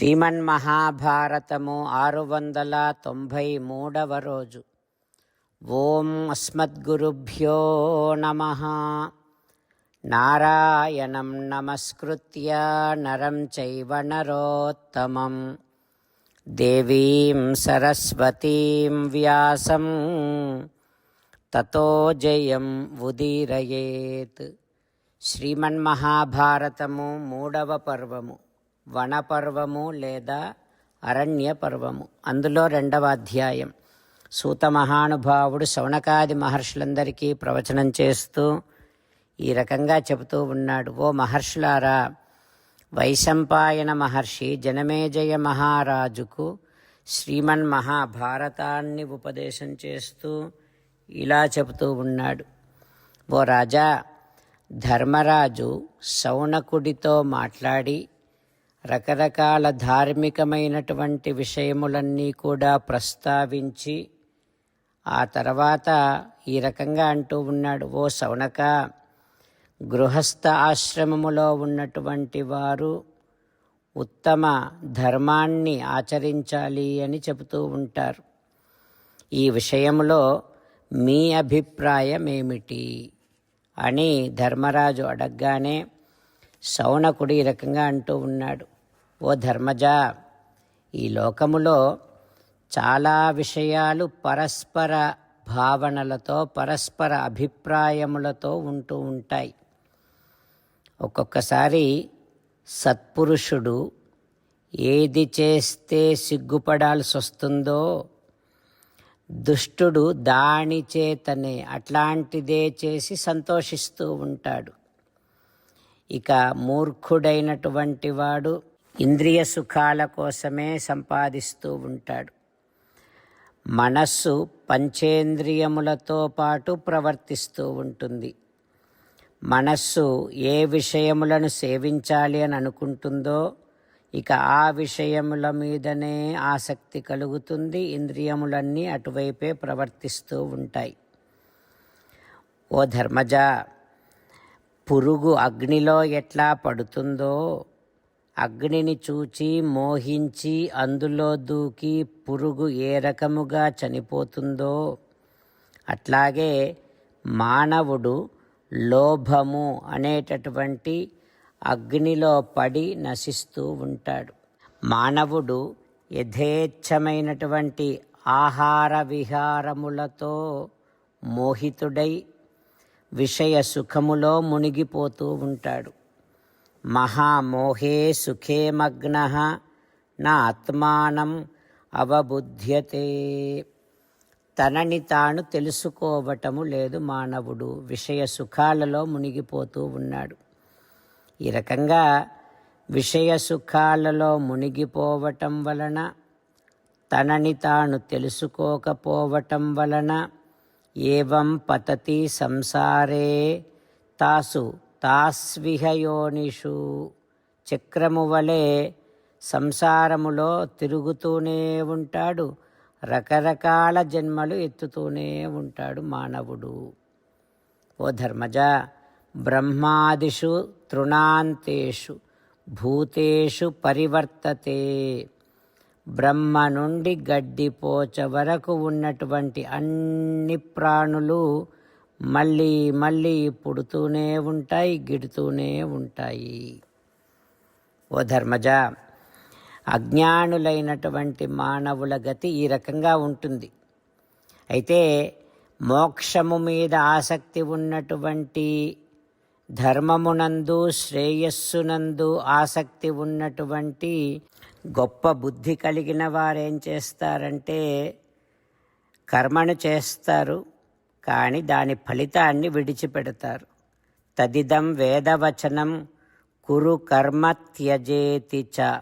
శ్రీమన్మహాభారతము ఆరు వందల తొంభై మూడవ రోజు ఓం అస్మద్గురుభ్యో నమ నారాయణం నమస్కృత్య నరం చైవ నరోత్తమం దేవీం సరస్వతీం వ్యాసం తతో జయం ఉదీరయేత్ శ్రీమన్మహాభారతము మూడవ పర్వము వనపర్వము లేదా అరణ్య పర్వము అందులో రెండవ అధ్యాయం. సూత మహానుభావుడు శౌనకాది మహర్షులందరికీ ప్రవచనం చేస్తూ ఈ రకంగా చెబుతూ ఉన్నాడు. ఓ మహర్షులారా వైశంపాయన మహర్షి జనమేజయ మహారాజుకు శ్రీమన్ మహాభారతాన్ని ఉపదేశం చేస్తూ ఇలా చెబుతూ ఉన్నాడు. ఓ రాజా ధర్మరాజు శౌనకుడితో మాట్లాడి రకరకాల ధార్మికమైనటువంటి విషయములన్నీ కూడా ప్రస్తావించి ఆ తర్వాత ఈ రకంగా అంటూ ఉన్నాడు ఓ సౌనక గృహస్థ ఆశ్రమములో ఉన్నటువంటి వారు ఉత్తమ ధర్మాన్ని ఆచరించాలి అని చెబుతూ ఉంటారు. ఈ విషయంలో మీ అభిప్రాయం ఏమిటి అని ధర్మరాజు అడగగానే శౌనకుడు ఈ రకంగా అంటూ ఉన్నాడు ఓ ధర్మజ ఈ లోకములో చాలా విషయాలు పరస్పర భావనలతో పరస్పర అభిప్రాయములతో ఉంటూ ఉంటాయి. ఒక్కొక్కసారి సత్పురుషుడు ఏది చేస్తే సిగ్గుపడాల్సి వస్తుందో దుష్టుడు దాని చేతనే అట్లాంటిదే చేసి సంతోషిస్తూ ఉంటాడు. ఇక మూర్ఖుడైనటువంటి వాడు ఇంద్రియ సుఖాల కోసమే సంపాదిస్తూ ఉంటాడు. మనస్సు పంచేంద్రియములతో పాటు ప్రవర్తిస్తూ ఉంటుంది. మనస్సు ఏ విషయములను సేవించాలి అని అనుకుంటుందో ఇక ఆ విషయముల మీదనే ఆసక్తి కలుగుతుంది. ఇంద్రియములన్నీ అటువైపే ప్రవర్తిస్తూ ఉంటాయి. ఓ ధర్మజ పురుగు అగ్నిలో ఎట్లా పడుతుందో అగ్నిని చూచి మోహించి అందులో దూకి పురుగు ఏ రకముగా చనిపోతుందో అట్లాగే మానవుడు లోభము అనేటటువంటి అగ్నిలో పడి నశిస్తూ ఉంటాడు. మానవుడు యథేచ్ఛమైనటువంటి ఆహార విహారములతో మోహితుడై విషయ సుఖములో మునిగిపోతూ ఉంటాడు. మహామోహే సుఖే మగ్న నా ఆత్మానం అవబుధ్యతే. తనని తాను తెలుసుకోవటము లేదు మానవుడు విషయ సుఖాలలో మునిగిపోతూ ఉన్నాడు. ఈ రకంగా విషయ సుఖాలలో మునిగిపోవటం వలన తనని తాను తెలుసుకోకపోవటం వలన ఏం పతతి సంసారే తాసు తాస్విహయోనిషు. చక్రము వలె సంసారములో తిరుగుతూనే ఉంటాడు. రకరకాల జన్మలు ఎత్తుతూనే ఉంటాడు మానవుడు. ఓ ధర్మజ బ్రహ్మాదిషు తృణాంతేషు భూతేషు పరివర్తతే. బ్రహ్మ నుండి గడ్డిపోచ వరకు ఉన్నటువంటి అన్ని ప్రాణులు మళ్ళీ మళ్ళీ పుడుతూనే ఉంటాయి గిడుతూనే ఉంటాయి. ఓ ధర్మజ అజ్ఞానులైనటువంటి మానవుల గతి ఈ రకంగా ఉంటుంది. అయితే మోక్షము మీద ఆసక్తి ఉన్నటువంటి ధర్మమునందు శ్రేయస్సునందు ఆసక్తి ఉన్నటువంటి గొప్ప బుద్ధి కలిగిన వారేం చేస్తారంటే కర్మను చేస్తారు కానీ దాని ఫలితాన్ని విడిచిపెడతారు. తదిదం వేదవచనం కురు కర్మ త్యజేతి చ.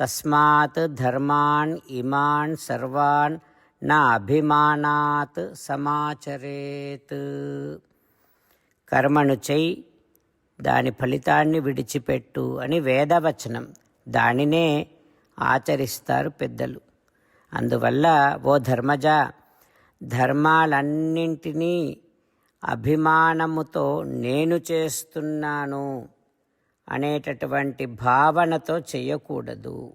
తస్మాత్ ధర్మాన్ ఇమాన్ సర్వాన్ నా అభిమానాత్ సమాచరేత్. కర్మను చెయ్యి దాని ఫలితాన్ని విడిచిపెట్టు అని వేదవచనం. దానినే ఆచరిస్తారు పెద్దలు. అందువల్ల ఓ ధర్మజ ధర్మాలన్నింటినీ అభిమానముతో నేను చేస్తున్నాను అనేటటువంటి భావనతో చేయకూడదు.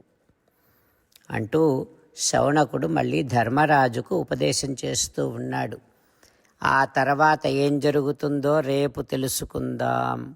అంటూ శౌనకుడు మళ్ళీ ధర్మరాజుకు ఉపదేశం చేస్తూ ఉన్నాడు. ఆ తర్వాత ఏం జరుగుతుందో రేపు తెలుసుకుందాం.